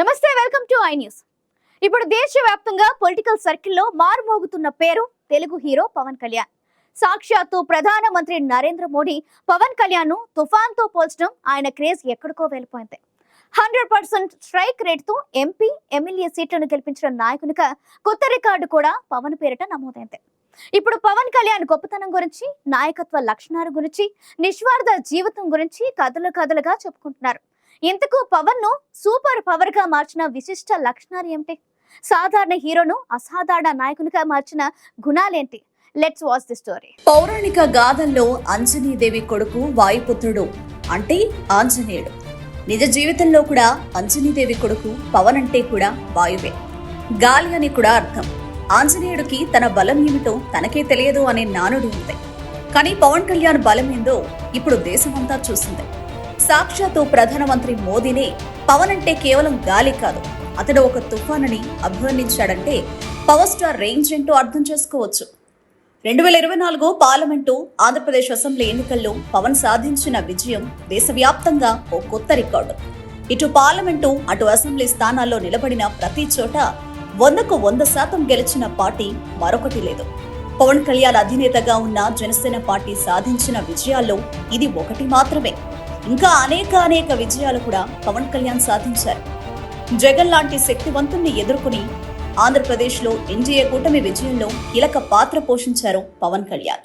నమస్తే welcome to I news. ఇప్పుడు దేశవ్యాప్తంగా పొలిటికల్ సర్కిల్లో మారుమోగుతున్న పేరు తెలుగు హీరో పవన్ కళ్యాణ్. సాక్షాత్తు ప్రధానమంత్రి నరేంద్ర మోడీ పవన్ కళ్యాణ్ను తుఫాన్తో పోల్చడం ఆయన క్రేజ్ ఎక్కడికో వెళ్ళిపోయింది. హండ్రెడ్ పర్సెంట్ స్ట్రైక్ రేట్తో ఎంపీ ఎమ్మెల్యే సీట్లను గెలిపించిన నాయకునిగా కొత్త రికార్డు కూడా పవన్ పేరిట నమోదైంది. ఇప్పుడు పవన్ కళ్యాణ్ గొప్పతనం గురించి నాయకత్వ లక్షణాల గురించి నిస్వార్థ జీవితం గురించి కథలు కథలుగా చెప్పుకుంటున్నారు. ఇంతకు పవన్ను సూపర్ పవర్గా మార్చిన విశిష్ట లక్షణాలు ఏమిటి? సాధారణ హీరోను అసాధారణ నాయకునిగా మార్చిన గుణాలేంటి లెట్స్ వాచ్ ది స్టోరీ పౌరాణిక గాథల్లో అంజనీదేవి కొడుకు వాయుపుత్రుడు అంటే ఆంజనేయుడు. నిజ జీవితంలో కూడా అంజనీదేవి కొడుకు పవన్ అంటే కూడా వాయువే. గాలి అని కూడా అర్థం. ఆంజనేయుడికి తన బలం ఏమిటో తనకే తెలియదు అనే నానుడు ఉంది. కానీ పవన్ కళ్యాణ్ బలం ఏందో ఇప్పుడు దేశమంతా చూసింది. సాక్షాత్తు ప్రధానమంత్రి మోదీనే పవన్ అంటే కేవలం గాలి కాదు. అతడు ఒక తుఫానని అభివర్ణించాడంటే పవర్ స్టార్ రేంజ్ ఏంటో అర్థం చేసుకోవచ్చు. రెండు వేల ఇరవై నాలుగు పార్లమెంటు ఆంధ్రప్రదేశ్ అసెంబ్లీ ఎన్నికల్లో పవన్ సాధించిన విజయం దేశవ్యాప్తంగా ఓ కొత్త రికార్డు. ఇటు పార్లమెంటు అటు అసెంబ్లీ స్థానాల్లో నిలబడిన ప్రతి చోట వందకు వంద శాతం గెలిచిన పార్టీ మరొకటి లేదు. పవన్ కళ్యాణ్ అధినేతగా ఉన్న జనసేన పార్టీ సాధించిన విజయాల్లో ఇది ఒకటి మాత్రమే. ఇంకా అనేక అనేక విజయాలు కూడా పవన్ కళ్యాణ్ సాధించారు. జగన్ లాంటి శక్తివంతుణ్ణి ఎదుర్కొని ఆంధ్రప్రదేశ్లో ఎన్డీఏ కూటమి విజయంలో కీలక పాత్ర పోషించారు పవన్ కళ్యాణ్.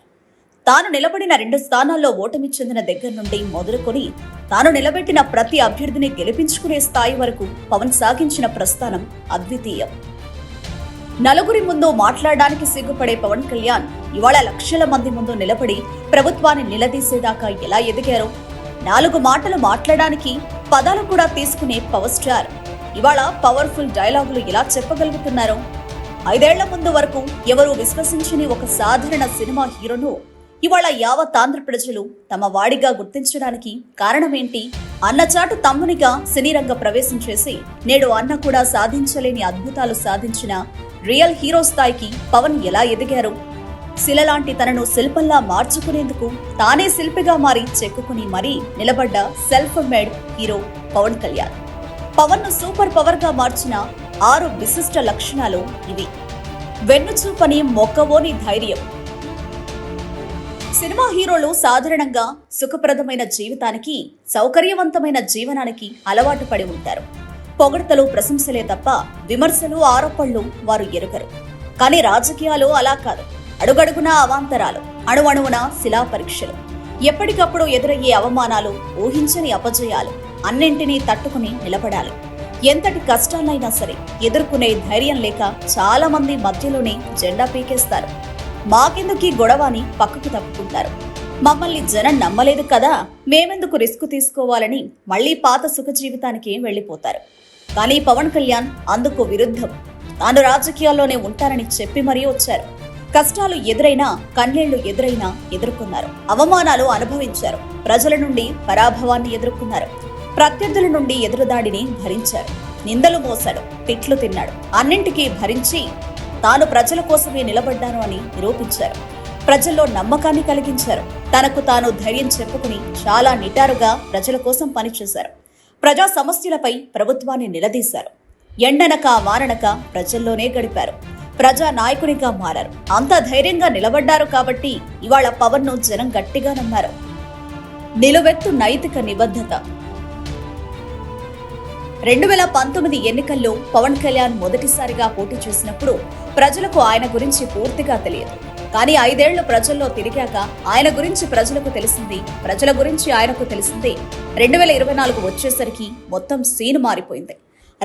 తాను నిలబడిన రెండు స్థానాల్లో ఓటమి చెందిన దగ్గర నుండి మొదలుకొని తాను నిలబెట్టిన ప్రతి అభ్యర్థిని గెలిపించుకునే స్థాయి వరకు పవన్ సాగించిన ప్రస్థానం అద్వితీయం. నలుగురి ముందు మాట్లాడడానికి సిగ్గుపడే పవన్ కళ్యాణ్ ఇవాళ లక్షల మంది ముందు నిలబడి ప్రభుత్వాన్ని నిలదీసేదాకా ఎలా ఎదిగారో నాలుగు మాటలు మాట్లాడడానికి పదాలు కూడా తీసుకునే పవర్ స్టార్. ఇవాళ పవర్ఫుల్ డైలాగులు ఎలా చెప్పగలుగుతున్నారో? ఐదేళ్ళ ముందు వరకు ఎవరూ విశ్వసించని ఒక సాధారణ సినిమా హీరోను ఇవాళ యావత్ ఆంధ్ర ప్రజలు తమ వాడిగా గుర్తించడానికి కారణమేంటి? అన్నచాటు తమ్మునిగా సినీరంగ ప్రవేశం చేసి నేడు అన్న కూడా సాధించలేని అద్భుతాలు సాధించిన రియల్ హీరో స్థాయికి పవన్ ఎలా ఎదిగారు? శిలలాంటి తనను శిల్పంలా మార్చుకునేందుకు తానే శిల్పిగా మారి చెక్కుకుని మరీ నిలబడ్డ self made hero Pawan Kalyan. పవన్ను super పవర్గా మార్చిన ఆరు విశిష్ట లక్షణాలు ఇవి. వెన్నుచూపని మొక్కవోని ధైర్యం. సినిమా హీరోలు సాధారణంగా సుఖప్రదమైన జీవితానికి సౌకర్యవంతమైన జీవనానికి అలవాటు పడి ఉంటారు. పొగడ్తలు ప్రశంసలే తప్ప విమర్శలు ఆరోపణలు వారు ఎరుగరు. కానీ రాజకీయాలు అలా కాదు. అడుగడుగున అవాంతరాలు అణువణువున శిలా పరీక్షలు. ఎప్పటికప్పుడు ఎదురయ్యే అవమానాలు ఊహించని అపజయాలు అన్నింటినీ తట్టుకుని నిలబడాలి. ఎంతటి కష్టాలైనా సరే ఎదుర్కొనే ధైర్యం లేక చాలా మంది మధ్యలోనే జెండా పీకేస్తారు. మాకెందుకు గొడవ అని పక్కకు తప్పుకుంటారు. మమ్మల్ని జనం నమ్మలేదు కదా? మేమెందుకు రిస్క్ తీసుకోవాలని మళ్ళీ పాత సుఖ జీవితానికి వెళ్ళిపోతారు. కానీ పవన్ కళ్యాణ్ అందుకు విరుద్ధం. తాను రాజకీయాల్లోనే ఉంటారని చెప్పి మరీ వచ్చారు. కష్టాలు ఎదురైనా కన్నీళ్ళు ఎదురైనా ఎదుర్కొన్నారు. అవమానాలు అనుభవించారు. ప్రజల నుండి పరాభవాన్ని ఎదుర్కొన్నారు. ప్రత్యర్థుల నుండి ఎదురుదాడిని భరించారు. నిందలు మోశాడు. తిట్లు తిన్నాడు. అన్నింటికీ భరించి తాను ప్రజల కోసమే నిలబడ్డాను అని నిరూపించారు. ప్రజల్లో నమ్మకాన్ని కలిగించారు. తనకు తాను ధైర్యం చెప్పుకుని చాలా నిటారుగా ప్రజల కోసం పనిచేశారు. ప్రజా సమస్యలపై ప్రభుత్వాన్ని నిలదీశారు. ఎండనక వాననక ప్రజల్లోనే గడిపారు. ప్రజా నాయకునిగా మారారు. అంత ధైర్యంగా నిలబడ్డారు కాబట్టి ఇవాళ పవన్ను జనం గట్టిగా నమ్మారు. నిలువెత్తు నైతిక నిబద్ధత. రెండు వేల పంతొమ్మిది ఎన్నికల్లో పవన్ కళ్యాణ్ మొదటిసారిగా పోటీ చేసినప్పుడు ప్రజలకు ఆయన గురించి పూర్తిగా తెలియదు. కానీ ఐదేళ్ళు ప్రజల్లో తిరిగాక ఆయన గురించి ప్రజలకు తెలిసింది ప్రజల గురించి ఆయనకు తెలిసింది. రెండు వేల ఇరవై నాలుగు వచ్చేసరికి మొత్తం సీన్ మారిపోయింది.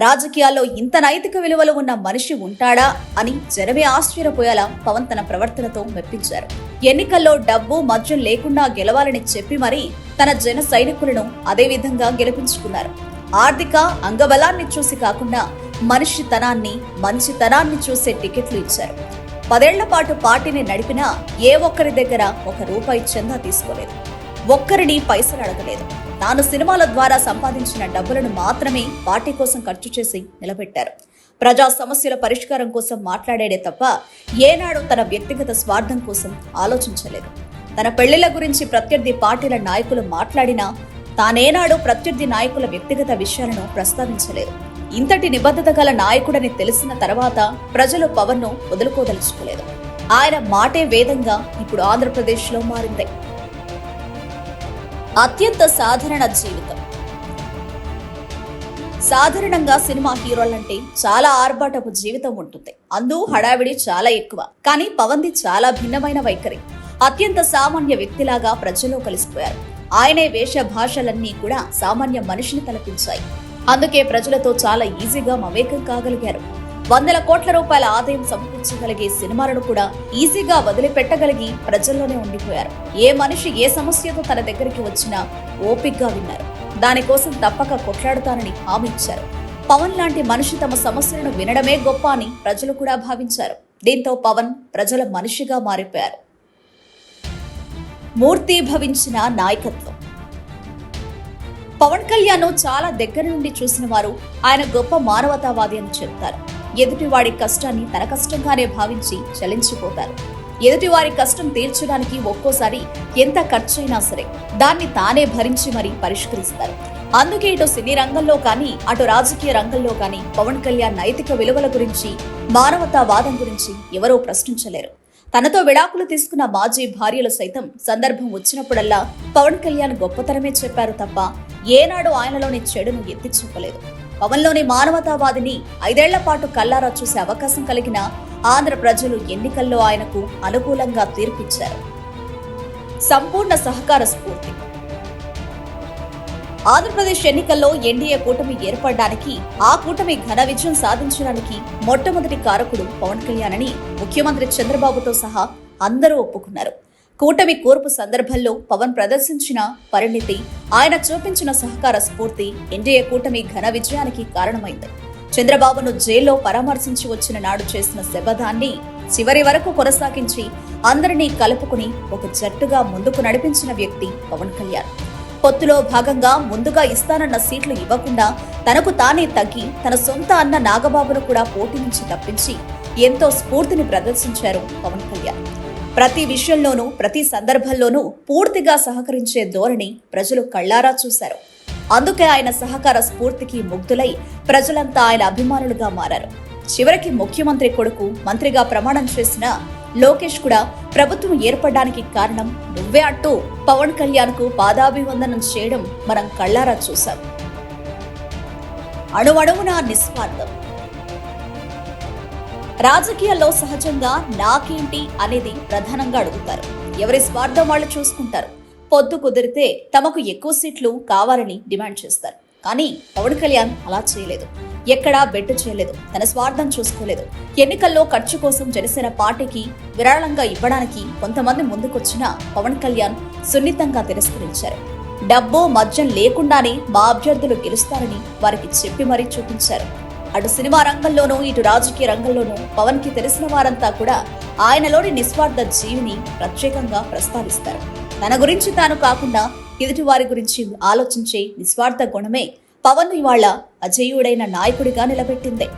రాజకీయాల్లో ఇంత నైతిక విలువలు ఉన్న మనిషి ఉంటాడా అని జనమే ఆశ్చర్యపోయేలా పవన్ తన ప్రవర్తనతో మెప్పించారు. ఎన్నికల్లో డబ్బు మద్యం లేకుండా గెలవాలని చెప్పి మరీ తన జన సైనికులను అదే విధంగా గెలిపించుకున్నారు. ఆర్థిక అంగబలాన్ని చూసి కాకుండా మనిషితనాన్ని మంచితనాన్ని చూసే టికెట్లు ఇచ్చారు. పదేళ్ళ పాటు పార్టీని నడిపినా ఏ ఒక్కరి దగ్గర ఒక రూపాయి చందా తీసుకోలేదు. ఒక్కరిని పైసలు అడగలేదు. తాను సినిమాల ద్వారా సంపాదించిన డబ్బులను మాత్రమే పార్టీ కోసం ఖర్చు చేసి నిలబెట్టారు. ప్రజా సమస్యల పరిష్కారం కోసం మాట్లాడాడే తప్ప ఏనాడు తన వ్యక్తిగత స్వార్థం కోసం ఆలోచించలేదు. తన పెళ్ళిళ్ళ గురించి ప్రత్యర్థి పార్టీల నాయకులు మాట్లాడినా తానేనాడు ప్రత్యర్థి నాయకుల వ్యక్తిగత విషయాలను ప్రస్తావించలేదు. ఇంతటి నిబద్ధత గల నాయకుడని తెలిసిన తర్వాత ప్రజలు పవన్ను వదులుకోదలుచుకోలేదు. ఆయన మాటే వేదంగా ఇప్పుడు ఆంధ్రప్రదేశ్లో మారింది. అత్యంత సాధారణ జీవితం. సాధారణంగా సినిమా హీరోలంటే చాలా ఆర్భాటపు జీవితం ఉంటుంది. అందు హడావిడి చాలా ఎక్కువ. కానీ పవన్ది చాలా భిన్నమైన వైఖరి. అత్యంత సామాన్య వ్యక్తిలాగా ప్రజల్లో కలిసిపోయారు. ఆయనే వేష భాషలన్నీ కూడా సామాన్య మనిషిని తలపించాయి. అందుకే ప్రజలతో చాలా ఈజీగా మమేకం కాగలిగారు. వందల కోట్ల రూపాయల ఆదాయం సమకూర్చగలిగే సినిమాలను కూడా ఈజీగా వదిలిపెట్టగలిగి ప్రజల్లోనే ఉండిపోయారు. ఏ మనిషి ఏ సమస్యతో తన దగ్గరికి వచ్చినా ఓపిగ్గా విన్నారు. దానికోసం తప్పక కొట్లాడుతానని హామీ ఇచ్చారు. పవన్ లాంటి మనిషి తమ సమస్యలను వినడమే గొప్ప అని ప్రజలు కూడా భావించారు. దీంతో పవన్ ప్రజల మనిషిగా మారిపోయారు. మూర్తి భవించిన నాయకత్వం. పవన్ కళ్యాణ్ చాలా దగ్గర నుండి చూసిన వారు ఆయన గొప్ప మానవతావాది అని చెప్తారు. ఎదుటివాడి కష్టాన్ని తన కష్టంగానే భావించి చలించిపోతారు. ఎదుటివారి కష్టం తీర్చడానికి ఒక్కోసారి ఎంత ఖర్చైనా సరే దాన్ని తానే భరించి మరీ పరిష్కరిస్తారు. అందుకే ఇటు సినీ రంగంలో కానీ అటు రాజకీయ రంగంలో కానీ పవన్ కళ్యాణ్ నైతిక విలువల గురించి మానవతావాదం గురించి ఎవరూ ప్రశ్నించలేరు. తనతో విడాకులు తీసుకున్న మాజీ భార్యలు సైతం సందర్భం వచ్చినప్పుడల్లా పవన్ కళ్యాణ్ గొప్పతనమే చెప్పారు తప్ప ఏనాడు ఆయనలోని చెడును ఎత్తి చెప్పలేదు పవన్లోని మానవతావాదిని ఐదేళ్ళ పాటు కల్లారా చూసే అవకాశం కలిగిన ఆంధ్ర ప్రజలు ఎన్నికల్లో ఆయనకు అనుకూలంగా తీర్పిచ్చారు. సంపూర్ణ సహకార స్ఫూర్తి. ఆంధ్రప్రదేశ్ ఎన్నికల్లో ఎన్డీఏ కూటమి ఏర్పడడానికి ఆ కూటమి ఘన విజయం సాధించడానికి మొట్టమొదటి కారకుడు పవన్ కళ్యాణ్ అని ముఖ్యమంత్రి చంద్రబాబుతో సహా అందరూ ఒప్పుకున్నారు. కూటమి కూర్పు సందర్భంలో పవన్ ప్రదర్శించిన పరిణితి ఆయన చూపించిన సహకార స్ఫూర్తి ఎన్డీఏ కూటమి ఘన విజయానికి కారణమైంది. చంద్రబాబును జైల్లో పరామర్శించి వచ్చిన నాడు చేసిన శబదాన్ని చివరి వరకు కొనసాగించి అందరినీ కలుపుకుని ఒక జట్టుగా ముందుకు నడిపించిన వ్యక్తి పవన్ కళ్యాణ్. పొత్తులో భాగంగా ముందుగా ఇస్తానన్న సీట్లు ఇవ్వకుండా తనకు తానే తగ్గి తన సొంత అన్న నాగబాబును కూడా పోటీ నుంచి తప్పించి ఎంతో స్ఫూర్తిని ప్రదర్శించారు పవన్ కళ్యాణ్. ప్రతి విషయంలోనూ ప్రతి సందర్భంలోనూ పూర్తిగా సహకరించే ధోరణి ప్రజలు కళ్ళారా చూశారు. అందుకే ఆయన సహకార స్ఫూర్తికి ముగ్ధులై ప్రజలంతా ఆయన అభిమానులుగా మారారు. చివరికి ముఖ్యమంత్రి కొడుకు మంత్రిగా ప్రమాణం చేసిన లోకేష్ కూడా ప్రభుత్వం ఏర్పడడానికి కారణం నువ్వే అంటూ పవన్ కళ్యాణ్కు పాదాభివందనం చేయడం మనం కళ్ళారా చూశాం. అణువణువున నిస్వార్థం. రాజకీయాల్లో సహజంగా నాకేంటి అనేది ప్రధానంగా అడుగుతారు. ఎవరి స్వార్థం వాళ్ళు చూసుకుంటారు. పొద్దు కుదిరితే తమకు ఎక్కువ సీట్లు కావాలని డిమాండ్ చేస్తారు. కానీ పవన్ కళ్యాణ్ అలా చేయలేదు. ఎక్కడా బెట్టు చేయలేదు. తన స్వార్థం చూసుకోలేదు. ఎన్నికల్లో ఖర్చు కోసం జనసేన పార్టీకి విరాళంగా ఇవ్వడానికి కొంతమంది ముందుకొచ్చిన పవన్ కళ్యాణ్ సున్నితంగా తిరస్కరించారు. డబ్బు మద్యం లేకుండానే మా అభ్యర్థులు గెలుస్తారని వారికి చెప్పి మరీ చూపించారు. అటు సినిమా రంగంలోనూ ఇటు రాజకీయ రంగంలోనూ పవన్కి తెలిసిన వారంతా కూడా ఆయనలోని నిస్వార్థ జీవిని ప్రత్యేకంగా ప్రస్తావిస్తారు. తన గురించి తాను కాకుండా ఎదుటి వారి గురించి ఆలోచించే నిస్వార్థ గుణమే పవన్ ఇవాళ అజేయుడైన నాయకుడిగా నిలబెట్టింది.